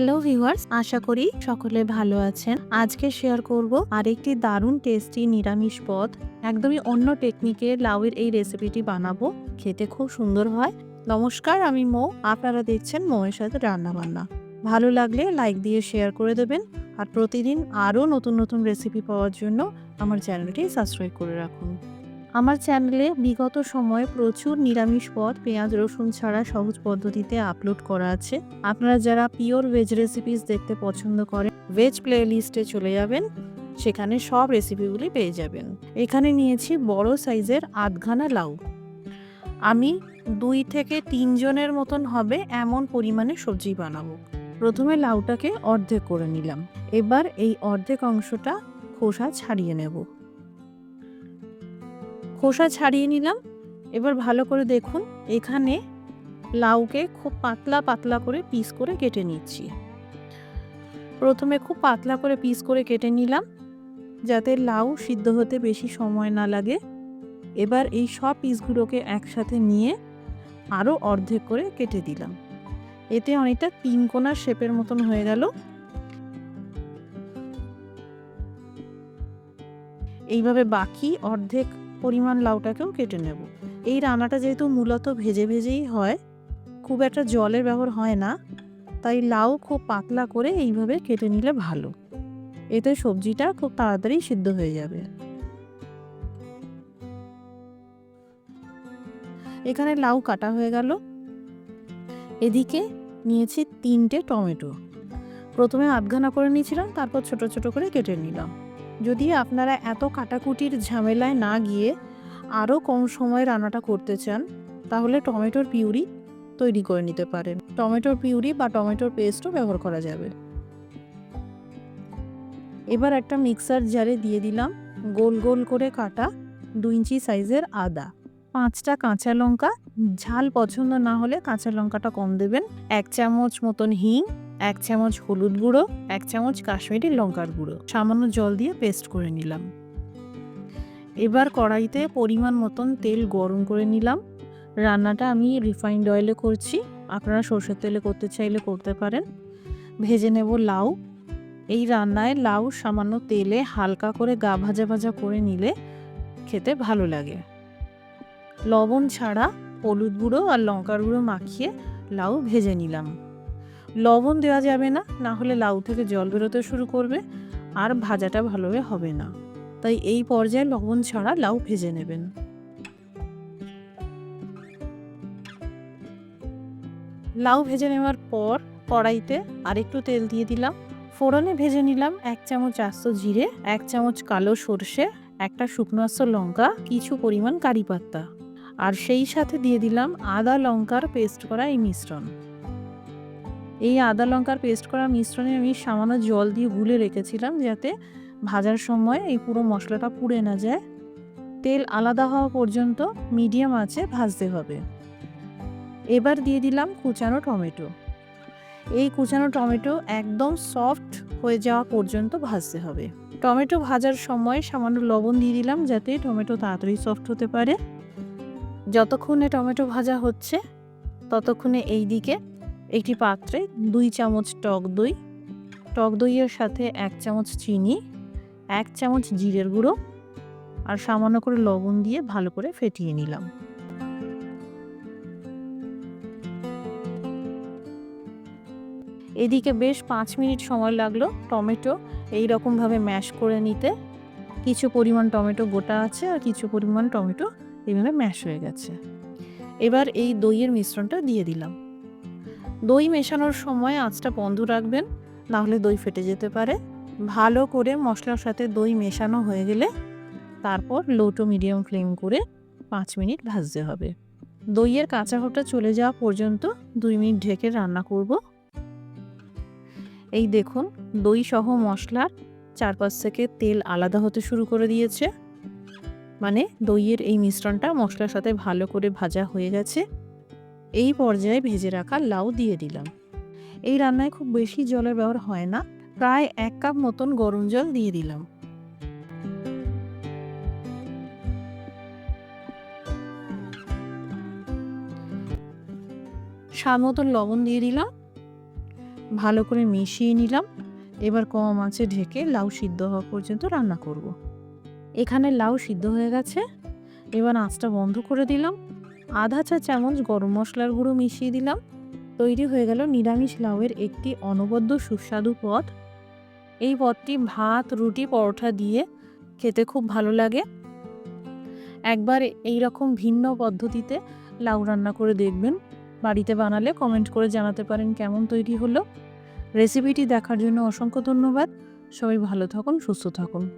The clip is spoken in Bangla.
হ্যালো ভিউয়ার্স আশা করি সকলে ভালো আছেন। আজকে শেয়ার করব আরেকটি দারুণ টেস্টি নিরামিষ পদ। একদমই অন্য টেকনিকে লাউয়ের এই রেসিপিটি বানাবো। খেতে খুব সুন্দর হয়। নমস্কার, আমি মো। আপনারা দেখছেন মৌয়ের সাথে রান্না বান্না ভালো লাগলে লাইক দিয়ে শেয়ার করে দেবেন। আর প্রতিদিন আরও নতুন নতুন রেসিপি পাওয়ার জন্য আমার চ্যানেলটি সাবস্ক্রাইব করে রাখুন। আমার চ্যানেলে বিগত সময়ে প্রচুর নিরামিষ পদ, পেঁয়াজ, রসুন ছাড়া সহজ পদ্ধতিতে আপলোড করা আছে। আপনারা যারা পিওর ভেজ রেসিপিস দেখতে পছন্দ করেন ভেজ প্লে লিস্টে চলে যাবেন, সেখানে সব রেসিপিগুলি পেয়ে যাবেন। এখানে নিয়েছি বড় সাইজের আধখানা লাউ। আমি দুই থেকে তিনজনের মতন হবে এমন পরিমাণে সবজি বানাবো। প্রথমে লাউটাকে অর্ধেক করে নিলাম। এবার এই অর্ধেক অংশটা খোসা ছাড়িয়ে নেব। খোসা ছাড়িয়ে নিলাম। এবার ভালো করে দেখুন, এখানে লাউকে খুব পাতলা পাতলা করে পিস করে কেটে নিচ্ছি। প্রথমে খুব পাতলা করে পিস করে কেটে নিলাম, যাতে লাউ সিদ্ধ হতে বেশি সময় না লাগে। এবার এই সব পিসগুলোকে একসাথে নিয়ে আরও অর্ধেক করে কেটে দিলাম। এতে অনেকটা তিন কোনা শেপের মতন হয়ে গেল। এইভাবে বাকি অর্ধেক পরিমাণ লাউটাকেও কেটে নেব। এই রান্নাটা যেহেতু মূলত ভেজে ভেজেই হয়, খুব একটা জলের ব্যবহার হয় না, তাই লাউ খুব পাতলা করে এইভাবে কেটে নিলে ভালো। এতে সবজিটা খুব তাড়াতাড়ি সিদ্ধ হয়ে যাবে। এখানে লাউ কাটা হয়ে গেল। এদিকে নিয়েছি তিনটে টমেটো। প্রথমে আধঘানা করে নিয়েছিলাম, তারপর ছোট ছোট করে কেটে নিলাম। যদি আপনারা এত কাটাকুটির ঝামেলায় না গিয়ে আরও কম সময়ে রান্নাটা করতে চান, তাহলে টমেটোর পিউরি তৈরি করে নিতে পারেন। টমেটোর পিউরি বা টমেটোর পেস্টও ব্যবহার করা যাবে। এবার একটা মিক্সার জারে দিয়ে দিলাম গোল গোল করে কাটা দু ইঞ্চি সাইজের আদা। পাঁচটা কাঁচা লঙ্কা, ঝাল পছন্দ না হলে কাঁচা লঙ্কাটা কম দেবেন। এক চামচ মতন হিং এক চামচ হলুদ গুঁড়ো, এক চামচ কাশ্মীরি লঙ্কার গুঁড়ো। সামান্য জল দিয়ে পেস্ট করে নিলাম। এবার কড়াইতে পরিমাণ মতন তেল গরম করে নিলাম। রান্নাটা আমি রিফাইন্ড অয়েলে করছি। আপনারা সর্ষের তেলে করতে চাইলে করতে পারেন। ভেজে নেব লাউ। এই রান্নায় লাউ সামান্য তেলে হালকা করে গা ভাজা ভাজা করে নিলে খেতে ভালো লাগে। লবণ ছাড়া হলুদ গুঁড়ো আর লঙ্কার গুঁড়ো মাখিয়ে লাউ ভেজে নিলাম। লবণ দেওয়া যাবে না না হলে লাউ থেকে জল বেরোতে শুরু করবে, আর ভাজাটা ভালোভাবে হবে না। তাই এই পর্যায়ে লবণ ছাড়া লাউ ভেজে নেবেন। লাউ ভেজে নেওয়ার পর কড়াইতে আরেকটু তেল দিয়ে দিলাম। ফোড়নে ভেজে নিলাম এক চামচ আস্ত জিরে, এক চামচ কালো সর্ষে, একটা শুকনো আস্ত লঙ্কা, কিছু পরিমাণ কারি পাত্তা আর সেই সাথে দিয়ে দিলাম আদা লঙ্কার পেস্ট করা এই মিশ্রণ। এই আদা লঙ্কার পেস্ট করা মিশ্রণে আমি সামান্য জল দিয়ে গুলে রেখেছিলাম যাতে ভাজার সময় এই পুরো মশলাটা পুড়ে না যায়। তেল আলাদা হওয়া পর্যন্ত মিডিয়াম আছে, ভাজতে হবে। এবার দিয়ে দিলাম কুচানো টমেটো। এই কুচানো টমেটো একদম সফট হয়ে যাওয়া পর্যন্ত ভাজতে হবে। টমেটো ভাজার সময় সামান্য লবণ দিয়ে দিলাম যাতে টমেটো তাড়াতাড়ি সফট হতে পারে। যতক্ষণে টমেটো ভাজা হচ্ছে, ততক্ষণে এই দিকে একটি পাত্রে দুই চামচ টক দই, টক দইয়ের সাথে এক চামচ চিনি, এক চামচ জিরের গুঁড়ো আর সামান্য করে লবণ দিয়ে ভালো করে ফেটিয়ে নিলাম। এদিকে বেশ পাঁচ মিনিট সময় লাগল টমেটো এই রকমভাবে ম্যাশ করে নিতে। কিছু পরিমাণ টমেটো গোটা আছে আর কিছু পরিমাণ টমেটো এইভাবে ম্যাশ হয়ে গেছে। এবার এই দইয়ের মিশ্রণটা দিয়ে দিলাম। দই মেশানোর সময় আঁচটা বন্ধ রাখবেন, নাহলে দই ফেটে যেতে পারে। ভালো করে মশলার সাথে দই মেশানো হয়ে গেলে তারপর লো টু মিডিয়াম ফ্লেম করে পাঁচ মিনিট ভাজতে হবে। দইয়ের কাঁচা ভাবটা চলে যাওয়া পর্যন্ত দুই মিনিট ঢেকে রান্না করব। এই দেখুন, দই সহ মশলার চারপাশ থেকে তেল আলাদা হতে শুরু করে দিয়েছে। মানে দইয়ের এই মিশ্রণটা মশলার সাথে ভালো করে ভাজা হয়ে গেছে। এই পর্যায়ে ভেজে রাখা লাউ দিয়ে দিলাম। এই রান্নায় খুব বেশি জলের ব্যবহার হয় না, প্রায় এক কাপ মতন গরম জল দিয়ে দিলাম। স্বাদ মতন লবণ দিয়ে দিলাম। ভালো করে মিশিয়ে নিলাম। এবার কম আঁচে ঢেকে লাউ সিদ্ধ হওয়া পর্যন্ত রান্না করব। এখানে লাউ সিদ্ধ হয়ে গেছে। এবার আঁচটা বন্ধ করে দিলাম। আধা চা চামচ গরম মশলার গুঁড়ো মিশিয়ে দিলাম। তৈরি হয়ে গেল নিরামিষ লাউয়ের একটি অনবদ্য সুস্বাদু পদ। এই পদটি ভাত, রুটি, পরোটা দিয়ে খেতে খুব ভালো লাগে। একবার এই রকম ভিন্ন পদ্ধতিতে লাউ রান্না করে দেখবেন। বাড়িতে বানালে কমেন্ট করে জানাতে পারেন কেমন তৈরি হলো। রেসিপিটি দেখার জন্য অসংখ্য ধন্যবাদ। সবাই ভালো থাকুন, সুস্থ থাকুন।